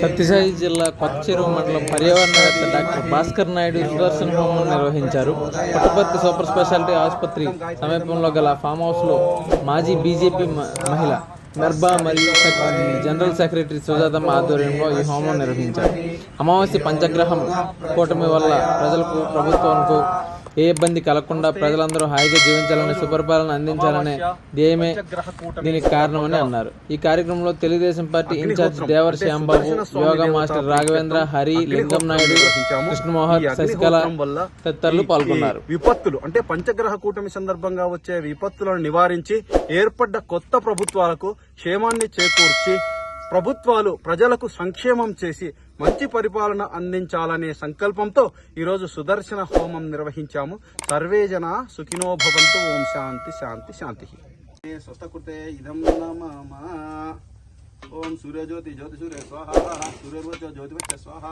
సత్యసాయి జిల్లా కొత్తచెరువు మండలం పర్యావరణవేత్త డాక్టర్ భాస్కర్ నాయుడు సుదర్శన హోమం నిర్వహించారు. పుట్టపర్తి సూపర్ స్పెషాలిటీ ఆసుపత్రి సమీపంలో గల ఫామ్ హౌస్లో మాజీ బీజేపీ మ- మహిళ మెర్బా మరియు జనరల్ సెక్రటరీ సుజాతమ్మ ఆధ్వర్యంలో ఈ హోమం నిర్వహించారు. అమావాస్య పంచగ్రహం కూటమి వల్ల ప్రజలకు ప్రభుత్వానికి ఏ ఇబ్బంది కలగకుండా ప్రజలందరూ హాయిగా జీవించాలని సుపరిపాలన అందించాలనే ధ్యేయమే దీనికి కారణమని అన్నారు. ఈ కార్యక్రమంలో Telugu Desam party incharge Devara Shyambabu yoga master Raghavendra Hari Lingam Naidu Krishnamohan Sasikala తదితరులు పాల్గొన్నారు. విపత్తులు అంటే పంచగ్రహ కూటమి సందర్భంగా వచ్చే విపత్తులను నివారించి ఏర్పడ్డ కొత్త ప్రభుత్వాలకు క్షేమాన్ని చేకూర్చి ప్రభుత్వాలు ప్రజలకు సంక్షేమం చేసి మంచి పరిపాలన అందించాలనే సంకల్పంతో ఈరోజు సుదర్శన హోమం నిర్వహించాము. సర్వే జన సుఖినో భవంతు. ఓం శాంతి శాంతి శాంతి. స్వస్థకృతే ఇదం నమః. ఓం సూర్యజ్యోతి జ్యోతి సూర్య స్వాహ. సూర్యవచ జ్యోతివచ్చ స్వాహ.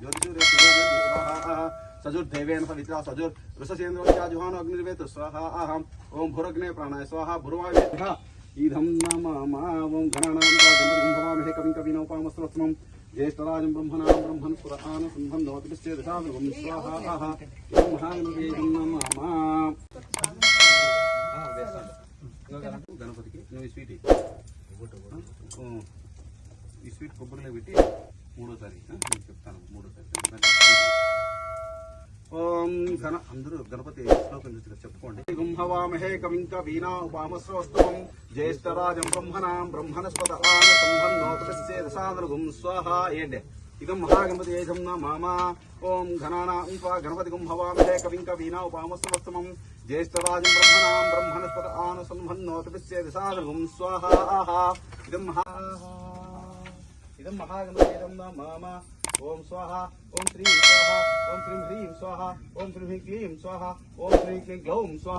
జ్యోతి సూర్య సూర్యజ్యోతి స్వాహ. సజుర్దేవేన పవిత్ర సజుర్. ఋషసేంద్రవచ జుహాను అగ్నిర్వేత స్వాహ. ఓం భురగ్నే ప్రాణాయ స్వాహ. భుర్వాయ ఇదం నమ. ఓం గణానాం కవినోపామస్త్రోత్మం జ్యేష్ఠరాజం బ్రహ్మణాం బ్రహ్మన్ పురాణ సింహం ఇదం నమః. గణపతికి. నువ్వు ఈ స్వీట్ ఈ స్వీట్ కొబ్బరిలో పెట్టి ఆ, నేను చెప్తాను మూడోసారి ఓం ఘన అందరూ గణపతి శ్లోకం చూసి చెప్పుకోండి. గుంహవామహే కవింక వీణా వామస్వస్తవం జ్యేష్ఠరాజం బ్రహ్మణాం బ్రహ్మణస్పత ఆన సంబంధోతసాదృగుం స్వాహ ఏండే ఇదం మహాగణపతి ఏజం మామా ఓం ఘనానా ఇంపా గణపతి గుంహవామహే కవింక వీణా వామస్వస్తమం జ్యేష్ఠరాజం బ్రహ్మణాం బ్రహ్మణస్పత ఆన సంబంధోతసాదృగుం స్వాహ ఇదం మహా ఇదం మహాగణపతి ఏదం నా మామా ఓం స్వాహ ఓం శ్రీం స్వాహ ఓం శ్రీం హ్రీం స్వాహ ఓం శ్రీం హ్రీం క్లీం స్వాహ ఓం శ్రీం క్లీం గ్లౌం స్వాహ.